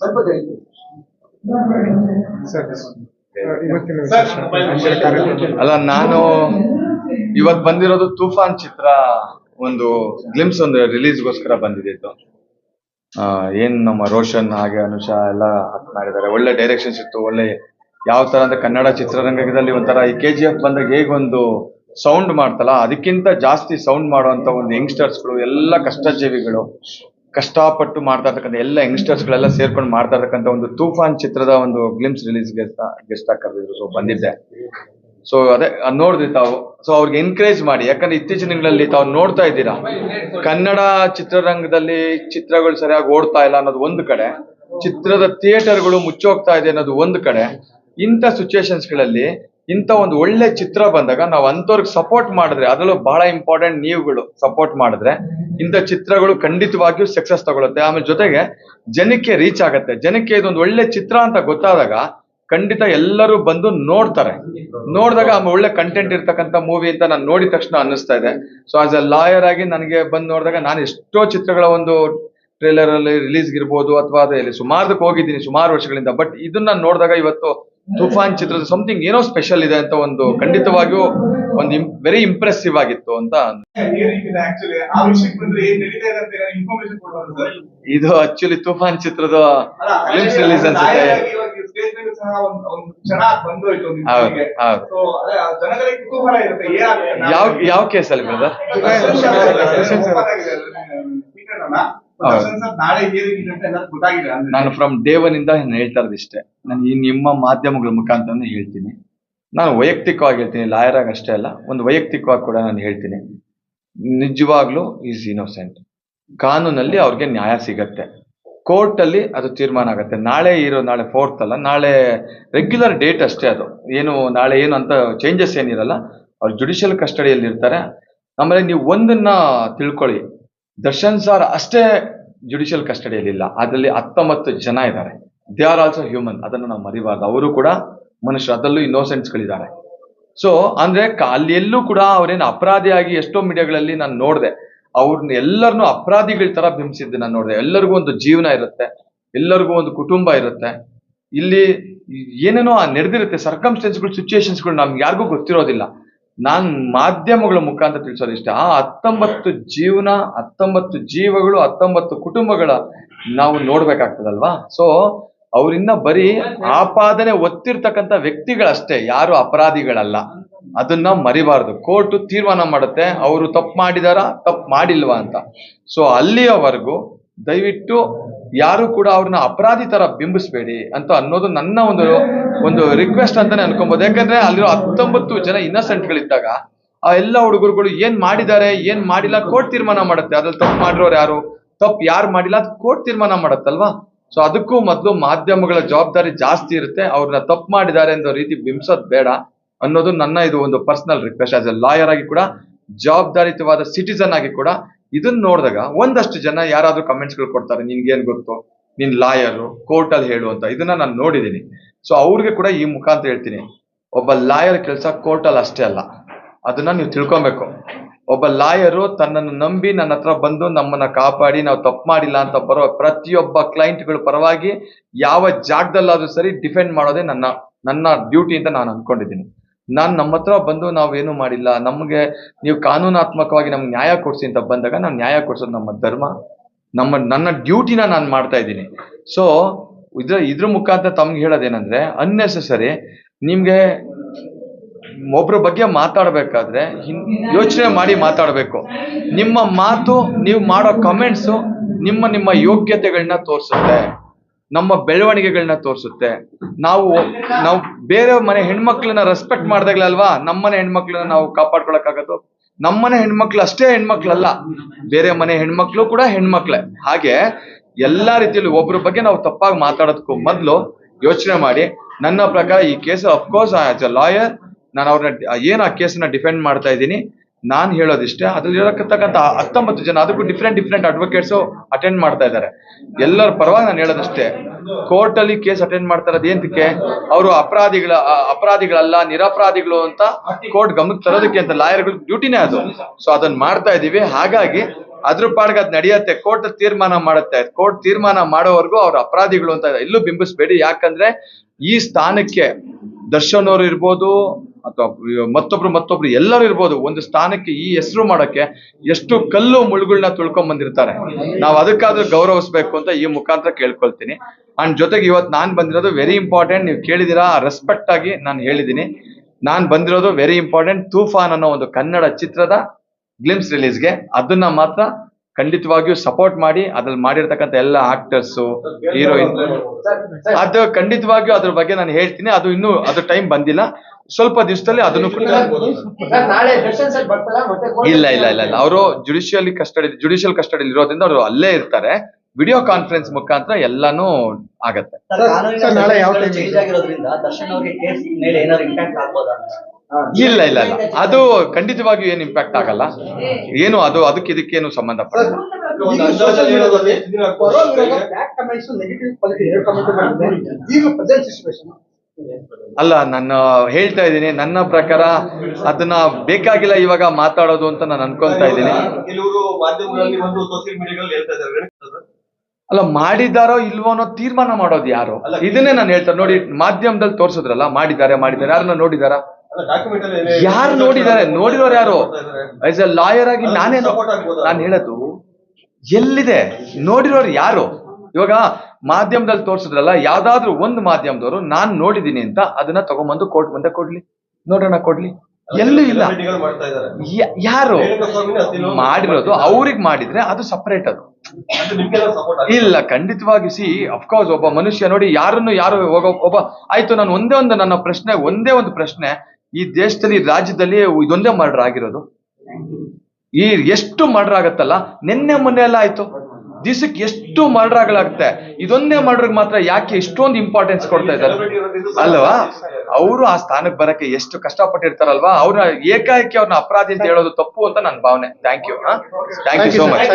ಸ್ವಲ್ಪ ಅಲ್ಲ ನಾನು ಇವತ್ ಬಂದಿರೋದು ತೂಫಾನ್ ಚಿತ್ರ ಒಂದು ಗ್ಲಿಮ್ಸ್ ಒಂದು ರಿಲೀಸ್ಗೋಸ್ಕರ ಬಂದಿದ್ದು ಆ, ಏನ್ ನಮ್ಮ ರೋಷನ್ ಹಾಗೆ ಅನುಷಾ ಎಲ್ಲ ಅದ್ ಮಾಡಿದ್ದಾರೆ. ಒಳ್ಳೆ ಡೈರೆಕ್ಷನ್ಸ್ ಇತ್ತು ಒಳ್ಳೆ ಯಾವ ತರ ಅಂದ್ರೆ ಕನ್ನಡ ಚಿತ್ರರಂಗದಲ್ಲಿ ಒಂಥರ ಈ ಕೆ ಜಿ ಎಫ್ ಬಂದಾಗ ಹೇಗೊಂದು ಸೌಂಡ್ ಮಾಡ್ತಲ್ಲ ಅದಕ್ಕಿಂತ ಜಾಸ್ತಿ ಸೌಂಡ್ ಮಾಡುವಂತ ಒಂದು ಯಂಗ್ಸ್ಟರ್ಸ್ಗಳು ಎಲ್ಲ ಕಷ್ಟಜೀವಿಗಳು ಕಷ್ಟಪಟ್ಟು ಮಾಡ್ತಾ ಇರ್ತಕ್ಕಂಥ ಎಲ್ಲ ಯಂಗ್ಸ್ಟರ್ಸ್ ಗಳೆಲ್ಲ ಸೇರ್ಕೊಂಡು ಮಾಡ್ತಾ ಇರ್ತಕ್ಕಂಥ ಒಂದು ತೂಫಾನ್ ಚಿತ್ರದ ಒಂದು ಗ್ಲಿಮ್ಸ್ ರಿಲೀಸ್ ಗೆಸ್ಟ್ ಗೆಸ್ಟ್ ಆಗಿ ಕರೆದಿದ್ರು. ಸೊ ಬಂದಿದ್ದೆ. ಸೊ ಅದೇ ನೋಡಿದ್ರಿ ತಾವು. ಸೊ ಅವ್ರಿಗೆ ಎನ್ಕರೇಜ್ ಮಾಡಿ. ಯಾಕಂದ್ರೆ ಇತ್ತೀಚಿನ ದಿನಗಳಲ್ಲಿ ತಾವು ನೋಡ್ತಾ ಇದ್ದೀರಾ? ಕನ್ನಡ ಚಿತ್ರರಂಗದಲ್ಲಿ ಚಿತ್ರಗಳು ಸರಿಯಾಗಿ ಓಡ್ತಾ ಇಲ್ಲ ಅನ್ನೋದು ಒಂದು ಕಡೆ. ಚಿತ್ರದ ಥಿಯೇಟರ್ಗಳು ಮುಚ್ಚೋಗ್ತಾ ಇದೆ ಅನ್ನೋದು ಒಂದು ಕಡೆ. ಇಂಥ ಸಿಚುವೇಶನ್ಸ್ಗಳಲ್ಲಿ ಇಂಥ ಒಂದು ಒಳ್ಳೆ ಚಿತ್ರ ಬಂದಾಗ ನಾವು ಅಂಥವ್ರಿಗೆ ಸಪೋರ್ಟ್ ಮಾಡಿದ್ರೆ ಅದರಲ್ಲೂ ಬಹಳ ಇಂಪಾರ್ಟೆಂಟ್ ನೀವುಗಳು ಸಪೋರ್ಟ್ ಮಾಡಿದ್ರೆ ಇಂಥ ಚಿತ್ರಗಳು ಖಂಡಿತವಾಗಿಯೂ ಸಕ್ಸಸ್ ತಗೊಳುತ್ತೆ. ಆಮೇಲೆ ಜೊತೆಗೆ ಜನಕ್ಕೆ ರೀಚ್ ಆಗುತ್ತೆ. ಜನಕ್ಕೆ ಇದೊಂದು ಒಳ್ಳೆ ಚಿತ್ರ ಅಂತ ಗೊತ್ತಾದಾಗ ಖಂಡಿತ ಎಲ್ಲರೂ ಬಂದು ನೋಡ್ತಾರೆ. ನೋಡಿದಾಗ ಆಮೇಲೆ ಒಳ್ಳೆ ಕಂಟೆಂಟ್ ಇರ್ತಕ್ಕಂಥ ಮೂವಿ ಅಂತ ನಾನು ನೋಡಿದ ತಕ್ಷಣ ಅನ್ನಿಸ್ತಾ ಇದೆ. ಸೊ ಆಸ್ ಎ ಲಾಯರ್ ಆಗಿ ನನಗೆ ಬಂದು ನೋಡಿದಾಗ ನಾನು ಎಷ್ಟೋ ಚಿತ್ರಗಳ ಒಂದು ಟ್ರೇಲರ್ ಅಲ್ಲಿ ರಿಲೀಸ್ ಇರ್ಬೋದು ಅಥವಾ ಅದೇ ಸುಮಾರದಕ್ಕೆ ಹೋಗಿದ್ದೀನಿ ಸುಮಾರು ವರ್ಷಗಳಿಂದ. ಬಟ್ ಇದನ್ನ ನೋಡಿದಾಗ ಇವತ್ತು ತುಫಾನ್ ಚಿತ್ರದ ಸಮಥಿಂಗ್ ಏನೋ ಸ್ಪೆಷಲ್ ಇದೆ ಅಂತ ಒಂದು ಖಂಡಿತವಾಗಿಯೂ ಒಂದು ವೆರಿ ಇಂಪ್ರೆಸಿವ್ ಆಗಿತ್ತು ಅಂತ ಇದೆ ಆಕ್ಚುಲಿ ತುಫಾನ್ ಚಿತ್ರದ ಫಿಲ್ಮ್ಸ್ ರಿಲೀಸ್ ಅನ್ಸುತ್ತೆ? ಯಾವ ಯಾವ ಕೇಸಲ್ಲಿ ಬ್ರದರ್ ಅಲ್ಲ, ಅಲ್ಲ? ನಾನು ಫ್ರಮ್ ಡೇ ಒನ್ ಇಂದ ಹೇಳ್ತಾ ಇರೋದು ಇಷ್ಟೇ ನಾನು ಈ ನಿಮ್ಮ ಮಾಧ್ಯಮಗಳ ಮುಖಾಂತರ ಹೇಳ್ತೀನಿ. ನಾನು ವೈಯಕ್ತಿಕವಾಗಿ ಹೇಳ್ತೀನಿ ಲಾಯರ್ ಆಗಿ ಅಷ್ಟೇ ಅಲ್ಲ ಒಂದು ವೈಯಕ್ತಿಕವಾಗಿ ಕೂಡ ನಾನು ಹೇಳ್ತೀನಿ. ನಿಜವಾಗ್ಲೂ ಈಸ್ ಇನೋಸೆಂಟ್ ಕಾನೂನಲ್ಲಿ ಅವ್ರಿಗೆ ನ್ಯಾಯ ಸಿಗತ್ತೆ. ಕೋರ್ಟಲ್ಲಿ ಅದು ತೀರ್ಮಾನ ಆಗುತ್ತೆ. ನಾಳೆ ಇರೋ ನಾಳೆ ಫೋರ್ತ್ ಅಲ್ಲ ನಾಳೆ ರೆಗ್ಯುಲರ್ ಡೇಟ್ ಅಷ್ಟೇ ಅದು. ಏನು ನಾಳೆ ಏನು ಅಂತ ಚೇಂಜಸ್ ಏನಿರಲ್ಲ ಅವ್ರು ಜುಡಿಷಿಯಲ್ ಕಸ್ಟಡಿಯಲ್ಲಿ ಇರ್ತಾರೆ ಆಮೇಲೆ ನೀವು ಒಂದನ್ನ ತಿಳ್ಕೊಳ್ಳಿ. ದರ್ಶನ್ ಸರ್ ಅಷ್ಟೇ ಜುಡಿಷಿಯಲ್ ಕಸ್ಟಡಿಯಲ್ಲಿ ಇಲ್ಲ. ಅದರಲ್ಲಿ ಹತ್ತೊಂಬತ್ತು ಜನ ಇದ್ದಾರೆ. ದೇ ಆರ್ ಆಲ್ಸೋ ಹ್ಯೂಮನ್ ಅದನ್ನು ನಾವು ಮರಿಬಾರ್ದು. ಅವರು ಕೂಡ ಮನುಷ್ಯರು. ಅದರಲ್ಲೂ ಇನ್ನೋಸೆಂಟ್ಸ್ಗಳಿದ್ದಾರೆ ಸೊ ಅಂದ್ರೆ ಕ- ಅಲ್ಲಿ ಎಲ್ಲೂ ಕೂಡ ಅವ್ರೇನು ಅಪರಾಧಿಯಾಗಿ ಎಷ್ಟೋ ಮೀಡಿಯಾಗಳಲ್ಲಿ ನಾನು ನೋಡಿದೆ. ಅವ್ರನ್ನ ಎಲ್ಲರನ್ನೂ ಅಪರಾಧಿಗಳ ತರ ಬಿಂಬಿಸಿದ್ದು ನಾನು ನೋಡಿದೆ. ಎಲ್ಲರಿಗೂ ಒಂದು ಜೀವನ ಇರುತ್ತೆ. ಎಲ್ಲರಿಗೂ ಒಂದು ಕುಟುಂಬ ಇರುತ್ತೆ. ಇಲ್ಲಿ ಏನೇನೋ ನಡೆದಿರುತ್ತೆ. ಸರ್ಕಮ್ಸ್ಟೆನ್ಸ್ಗಳು ಸಿಚುಯೇಷನ್ಸ್ಗಳು ನಮ್ಗೆ ಯಾರಿಗೂ ಗೊತ್ತಿರೋದಿಲ್ಲ. ನಾನ್ ಮಾಧ್ಯಮಗಳ ಮುಖಾಂತರ ತಿಳಿಸೋದು ಇಷ್ಟ. ಆ ಹತ್ತೊಂಬತ್ತು ಜೀವನ, ಹತ್ತೊಂಬತ್ತು ಜೀವಗಳು, ಹತ್ತೊಂಬತ್ತು ಕುಟುಂಬಗಳ ನಾವು ನೋಡ್ಬೇಕಾಗ್ತದಲ್ವಾ? ಸೊ ಅವರಿಂದ ಬರೀ ಆಪಾದನೆ ಒತ್ತಿರ್ತಕ್ಕಂಥ ವ್ಯಕ್ತಿಗಳಷ್ಟೇ, ಯಾರು ಅಪರಾಧಿಗಳಲ್ಲ. ಅದನ್ನ ಮರಿಬಾರ್ದು. ಕೋರ್ಟ್ ತೀರ್ಮಾನ ಮಾಡುತ್ತೆ, ಅವರು ತಪ್ಪು ಮಾಡಿದಾರ, ತಪ್ಪು ಮಾಡಿಲ್ವಾ ಅಂತ. ಸೊ ಅಲ್ಲಿಯವರೆಗೂ ದಯವಿಟ್ಟು ಯಾರು ಕೂಡ ಅವ್ರನ್ನ ಅಪರಾಧಿ ತರ ಬಿಂಬಿಸ್ಬೇಡಿ ಅಂತ ಅನ್ನೋದು ನನ್ನ ಒಂದು ಒಂದು ರಿಕ್ವೆಸ್ಟ್ ಅಂತಾನೆ ಅನ್ಕೊಬಹುದು ಯಾಕಂದ್ರೆ ಅಲ್ಲಿರೋ ಹತ್ತೊಂಬತ್ತು ಜನ ಇನ್ನಸೆಂಟ್ಗಳಿದ್ದಾಗ ಆ ಎಲ್ಲ ಹುಡುಗರುಗಳು ಏನ್ ಮಾಡಿದ್ದಾರೆ, ಏನ್ ಮಾಡಿಲ್ಲ ಕೋರ್ಟ್ ತೀರ್ಮಾನ ಮಾಡುತ್ತೆ. ಅದ್ರಲ್ಲಿ ತಪ್ಪು ಮಾಡಿರೋರು ಯಾರು? ತಪ್ಪು ಯಾರು ಮಾಡಿಲ್ಲ ಅದು ಕೋರ್ಟ್ ತೀರ್ಮಾನ ಮಾಡುತ್ತಲ್ವಾ? ಸೊ ಅದಕ್ಕೂ ಮೊದಲು ಮಾಧ್ಯಮಗಳ ಜವಾಬ್ದಾರಿ ಜಾಸ್ತಿ ಇರುತ್ತೆ. ಅವ್ರನ್ನ ತಪ್ಪು ಮಾಡಿದ್ದಾರೆ ಅನ್ನೋ ರೀತಿ ಬಿಂಬಿಸೋದ್ ಬೇಡ ಅನ್ನೋದು ನನ್ನ ಇದು ಒಂದು personal request as a lawyer ಆಗಿ ಕೂಡ, ಜವಾಬ್ದಾರಿತವಾದ ಸಿಟಿಸನ್ ಆಗಿ ಕೂಡ ಇದನ್ನ ನೋಡಿದಾಗ ಒಂದಷ್ಟು ಜನ ಯಾರಾದ್ರೂ ಕಮೆಂಟ್ಸ್ಗಳು ಕೊಡ್ತಾರೆ, ನಿನ್ಗೇನ್ ಗೊತ್ತು? ನೀನ್ ಲಾಯರು ಕೋರ್ಟಲ್ಲಿ ಹೇಳು ಅಂತ. ಇದನ್ನ ನಾನು ನೋಡಿದ್ದೀನಿ ಸೊ ಅವ್ರಿಗೆ ಕೂಡ ಈ ಮುಖಾಂತರ ಹೇಳ್ತೀನಿ. ಒಬ್ಬ ಲಾಯರ್ ಕೆಲಸ ಕೋರ್ಟಲ್ಲಿ ಅಷ್ಟೇ ಅಲ್ಲ. ಅದನ್ನ ನೀವು ತಿಳ್ಕೊಬೇಕು. ಒಬ್ಬ ಲಾಯರು ತನ್ನನ್ನು ನಂಬಿ ನನ್ನ ಹತ್ರ ಬಂದು ನಮ್ಮನ್ನ ಕಾಪಾಡಿ, ನಾವು ತಪ್ಪು ಮಾಡಿಲ್ಲ ಅಂತ ಬರೋ ಪ್ರತಿಯೊಬ್ಬ ಕ್ಲೈಂಟ್ಗಳ ಪರವಾಗಿ ಯಾವ ಜಾಗದಲ್ಲಾದ್ರೂ ಸರಿ ಡಿಫೆಂಡ್ ಮಾಡೋದೇ ನನ್ನ ನನ್ನ ಡ್ಯೂಟಿ ಅಂತ ನಾನು ಅನ್ಕೊಂಡಿದ್ದೀನಿ ನಾನು ನಮ್ಮ ಹತ್ರ ಬಂದು ನಾವೇನು ಮಾಡಿಲ್ಲ. ನಮಗೆ ನೀವು ಕಾನೂನಾತ್ಮಕವಾಗಿ ನಮ್ಗೆ ನ್ಯಾಯ ಕೊಡ್ಸಿ ಅಂತ ಬಂದಾಗ ನಾನು ನ್ಯಾಯ ಕೊಡ್ಸೋದು ನಮ್ಮ ಧರ್ಮ. ನಮ್ಮ, ನನ್ನ ಡ್ಯೂಟಿನ ನಾನು ಮಾಡ್ತಾ ಇದ್ದೀನಿ. ಸೊ ಇದ್ರ ಇದ್ರ ಮುಖಾಂತರ ತಮ್ಗೆ ಹೇಳೋದೇನಂದ್ರೆ ಅನ್ನೆಸೆಸರಿ ನಿಮ್ಗೆ ಒಬ್ರ ಬಗ್ಗೆ ಮಾತಾಡ್ಬೇಕಾದ್ರೆ ಯೋಚನೆ ಮಾಡಿ ಮಾತಾಡಬೇಕು. ನಿಮ್ಮ ಮಾತು, ನೀವು ಮಾಡೋ ಕಮೆಂಟ್ಸು ನಿಮ್ಮ ನಿಮ್ಮ ಯೋಗ್ಯತೆಗಳನ್ನ ತೋರಿಸುತ್ತೆ. ನಮ್ಮ ಬೆಳವಣಿಗೆಗಳನ್ನ ತೋರಿಸುತ್ತೆ. ನಾವು ನಾವು ಬೇರೆ ಮನೆ ಹೆಣ್ಮಕ್ಳನ್ನ ರೆಸ್ಪೆಕ್ಟ್ ಮಾಡ್ದಾಗ್ಲಲ್ವಾ, ನಮ್ಮನೆ ಹೆಣ್ಮಕ್ಳನ್ನ ನಾವು ಕಾಪಾಡ್ಕೊಳಕ್ಕಾಗದು ನಮ್ಮನೆ ಹೆಣ್ಮಕ್ಳು ಅಷ್ಟೇ ಹೆಣ್ಮಕ್ಳಲ್ಲ. ಬೇರೆ ಮನೆ ಹೆಣ್ಮಕ್ಳು ಕೂಡ ಹೆಣ್ಮಕ್ಳೆ. ಹಾಗೆ ಎಲ್ಲಾ ರೀತಿಯಲ್ಲಿ ಒಬ್ರ ಬಗ್ಗೆ ನಾವು ತಪ್ಪಾಗಿ ಮಾತಾಡೋದಕ್ಕೂ ಮೊದಲು ಯೋಚನೆ ಮಾಡಿ. ನನ್ನ ಪ್ರಕಾರ ಈ case of course as a lawyer ನಾನು ಅವ್ರನ್ನ ಏನು ಆ ಕೇಸನ್ನ ಡಿಫೆಂಡ್ ಮಾಡ್ತಾ ಇದ್ದೀನಿ? ನಾನು ಹೇಳೋದಿಷ್ಟೇ, ಅದ್ರಲ್ಲಿ ಇರತಕ್ಕಂಥ ಹತ್ತೊಂಬತ್ತು ಜನ, ಅದಕ್ಕೂ ಡಿಫ್ರೆಂಟ್ ಡಿಫ್ರೆಂಟ್ ಅಡ್ವೊಕೇಟ್ಸು ಅಟೆಂಡ್ ಮಾಡ್ತಾ ಇದ್ದಾರೆ. ಎಲ್ಲರ ಪರವಾಗಿ ನಾನು ಹೇಳೋದಷ್ಟೇ. ಕೋರ್ಟಲ್ಲಿ ಕೇಸ್ ಅಟೆಂಡ್ ಮಾಡ್ತಾರೆ ಇರೋದು ಏಂತಕ್ಕೆ ಅವರು ಅಪರಾಧಿಗಳ ಅಪರಾಧಿಗಳಲ್ಲ, ನಿರಪರಾಧಿಗಳು ಅಂತ ಕೋರ್ಟ್ ಗಮನಕ್ಕೆ ತರೋದಕ್ಕೆ ಅಂತ ಲಾಯರ್ಗಳ ಡ್ಯೂಟಿನೇ ಅದು. ಸೊ ಅದನ್ನ ಮಾಡ್ತಾ ಇದೀವಿ. ಹಾಗಾಗಿ ಅದ್ರ ಪಾಡ್ಗೆ ಅದ್ ನಡೆಯುತ್ತೆ. ಕೋರ್ಟ್ ತೀರ್ಮಾನ ಮಾಡುತ್ತೆ. ಕೋರ್ಟ್ ತೀರ್ಮಾನ ಮಾಡೋವರೆಗೂ ಅವ್ರ ಅಪರಾಧಿಗಳು ಅಂತ ಎಲ್ಲೂ ಬಿಂಬಿಸ್ಬೇಡಿ. ಯಾಕಂದ್ರೆ ಈ ಸ್ಥಾನಕ್ಕೆ ದರ್ಶನ್ ಅವರು ಇರ್ಬೋದು ಅಥವಾ ಮತ್ತೊಬ್ರು ಮತ್ತೊಬ್ರು ಎಲ್ಲರೂ ಇರ್ಬೋದು, ಒಂದು ಸ್ಥಾನಕ್ಕೆ ಈ ಹೆಸರು ಮಾಡಕ್ಕೆ ಎಷ್ಟು ಕಲ್ಲು ಮುಳುಗಳನ್ನ ತುಳ್ಕೊಂಡ್ ಬಂದಿರ್ತಾರೆ. ನಾವು ಅದಕ್ಕಾದ್ರೂ ಗೌರವಿಸ್ಬೇಕು ಅಂತ ಈ ಮುಖಾಂತರ ಕೇಳ್ಕೊಳ್ತೀನಿ. ಅಂಡ್ ಜೊತೆಗೆ ಇವತ್ತು ನಾನು ಬಂದಿರೋದು ವೆರಿ ಇಂಪಾರ್ಟೆಂಟ್ ನೀವು ಕೇಳಿದಿರಾ ರೆಸ್ಪೆಕ್ಟ್ ಆಗಿ ನಾನು ಹೇಳಿದ್ದೀನಿ ನಾನು ಬಂದಿರೋದು ವೆರಿ ಇಂಪಾರ್ಟೆಂಟ್ ತೂಫಾನ್ ಅನ್ನೋ ಒಂದು ಕನ್ನಡ ಚಿತ್ರದ ಗ್ಲಿಮ್ಸ್ ರಿಲೀಸ್ಗೆ ಅದನ್ನ ಮಾತ್ರ ಖಂಡಿತವಾಗಿಯೂ ಸಪೋರ್ಟ್ ಮಾಡಿ, ಅದ್ರಲ್ಲಿ ಮಾಡಿರ್ತಕ್ಕಂಥ ಎಲ್ಲ ಆಕ್ಟರ್ಸ್ ಹೀರೋಯಿನ್ ಅದು ಖಂಡಿತವಾಗಿಯೂ ಅದ್ರ ಬಗ್ಗೆ ನಾನು ಹೇಳ್ತೀನಿ. ಅದು ಇನ್ನೂ, ಅದು ಟೈಮ್ ಬಂದಿಲ್ಲ. ಸ್ವಲ್ಪ ದಿವಸದಲ್ಲಿ ಅದನ್ನು ಕೂಡ ಸರ್ ನಾಳೆ ದರ್ಶನ್ ಸರ್ ಬರ್ತಾರ ಮತ್ತೆ ಇಲ್ಲ ಇಲ್ಲ ಇಲ್ಲ ಇಲ್ಲ. ಅವರು ಜುಡಿಷಿಯಲಿ ಕಸ್ಟಡಿ ಜುಡಿಷಿಯಲ್ ಕಸ್ಟಡಿ ಇರೋದ್ರಿಂದ ಅವರು ಅಲ್ಲೇ ಇರ್ತಾರೆ. ವಿಡಿಯೋ ಕಾನ್ಫರೆನ್ಸ್ ಮುಖಾಂತರ ಎಲ್ಲಾನು ಆಗತ್ತೆ. ಸರ್, ಸರ್, ನಾಳೆ ಯಾವ time ಚೇಂಜ್ ಆಗಿರೋದ್ರಿಂದ ದರ್ಶನ್ ಅವ್ರಿಗೆ ಕೇಸ್ ಮೇಲೆ ಏನಾದ್ರು ಇಂಪ್ಯಾಕ್ಟ್ ಆಗ್ಬೋದಾ? ಇಲ್ಲ ಇಲ್ಲ ಇಲ್ಲ. ಅದು ಖಂಡಿತವಾಗಿಯೂ ಏನು ಇಂಪ್ಯಾಕ್ಟ್ ಆಗಲ್ಲ. ಏನು ಅದು ಅದಕ್ಕೆ ಇದಕ್ಕೇನು ಸಂಬಂಧ ಈಗ ಅಲ್ಲ ನಾನು ಹೇಳ್ತಾ ಇದ್ದೀನಿ ನನ್ನ ಪ್ರಕಾರ ಅದನ್ನ ಬೇಕಾಗಿಲ್ಲ ಇವಾಗ ಮಾತಾಡೋದು ಅಂತ ನಾನು ಅನ್ಕೊಂತಾ ಇದ್ದೀನಿ. ಅಲ್ಲ ಮಾಡಿದಾರೋ ಇಲ್ವೋ ಅನ್ನೋ ತೀರ್ಮಾನ ಮಾಡೋದು ಯಾರು? ಇದನ್ನೇ ನಾನು ಹೇಳ್ತಾರೆ ನೋಡಿ ಮಾಧ್ಯಮದಲ್ಲಿ ತೋರ್ಸಿದ್ರಲ್ಲ ಮಾಡಿದ್ದಾರೆ ಮಾಡಿದ್ದಾರೆ ಯಾರನ್ನ ನೋಡಿದಾರ? ಯಾರು ನೋಡಿದ್ದಾರೆ ನೋಡಿರೋರು ಯಾರು? ಆಸ್ ಎ ಲಾಯರ್ ಆಗಿ ನಾನೇ Support ನಾನು ಹೇಳೋದು ಎಲ್ಲಿದೆ? ನೋಡಿರೋರು ಯಾರು? ಇವಾಗ ಮಾಧ್ಯಮದಲ್ಲಿ ತೋರಿಸಿದ್ರಲ್ಲ ಯಾವ್ದಾದ್ರು ಒಂದು ಮಾಧ್ಯಮದವರು ನಾನ್ ನೋಡಿದೀನಿ ಅಂತ ಅದನ್ನ ತಗೊಂಬಂದು ಕೋರ್ಟ್ ಮುಂದೆ ಕೊಡ್ಲಿ. ನೋಡೋಣ ಕೊಡ್ಲಿ. ಎಲ್ಲೂ ಇಲ್ಲ. ಯಾರು? ಮಾಡಿರೋದು ಅವ್ರಿಗೆ ಮಾಡಿದ್ರೆ ಅದು ಸಪರೇಟ್ ಅದು. ಇಲ್ಲ ಖಂಡಿತವಾಗಿ ಸಿ ಅಫ್ಕೋರ್ಸ್ ಒಬ್ಬ ಮನುಷ್ಯ ನೋಡಿ ಯಾರನ್ನು ಯಾರು ಹೋಗೋ ಒಬ್ಬ ಆಯ್ತು ನಾನು ಒಂದೇ ಒಂದು ನನ್ನ ಪ್ರಶ್ನೆ ಒಂದೇ ಒಂದು ಪ್ರಶ್ನೆ ಈ ದೇಶದಲ್ಲಿ ರಾಜ್ಯದಲ್ಲಿ ಇದೊಂದೇ ಮರ್ಡರ್ ಆಗಿರೋದು. ಈ ಎಷ್ಟು ಮರ್ಡರ್ ಆಗತ್ತಲ್ಲ ನಿನ್ನೆ ಮೊನ್ನೆ ಎಲ್ಲ ಆಯ್ತು. ದಿವಸಕ್ಕೆ ಎಷ್ಟು ಮರ್ಡರ್ ಆಗಲಾಗುತ್ತೆ ಇದೊಂದೇ ಮರ್ಡರ್ಗೆ ಮಾತ್ರ ಯಾಕೆ ಇಷ್ಟೊಂದು ಇಂಪಾರ್ಟೆನ್ಸ್ ಕೊಡ್ತಾ ಇದ್ದಾರೆ? ಅಲ್ವಾ? ಅವರು ಆ ಸ್ಥಾನಕ್ಕೆ ಬರಕ್ಕೆ ಎಷ್ಟು ಕಷ್ಟಪಟ್ಟಿರ್ತಾರಲ್ವಾ? ಅವ್ರ ಏಕಾಏಕಿ ಅವ್ರನ್ನ ಅಪರಾಧಿ ಅಂತ ಹೇಳೋದು ತಪ್ಪು ಅಂತ ನನ್ನ ಭಾವನೆ. Thank you thank you so much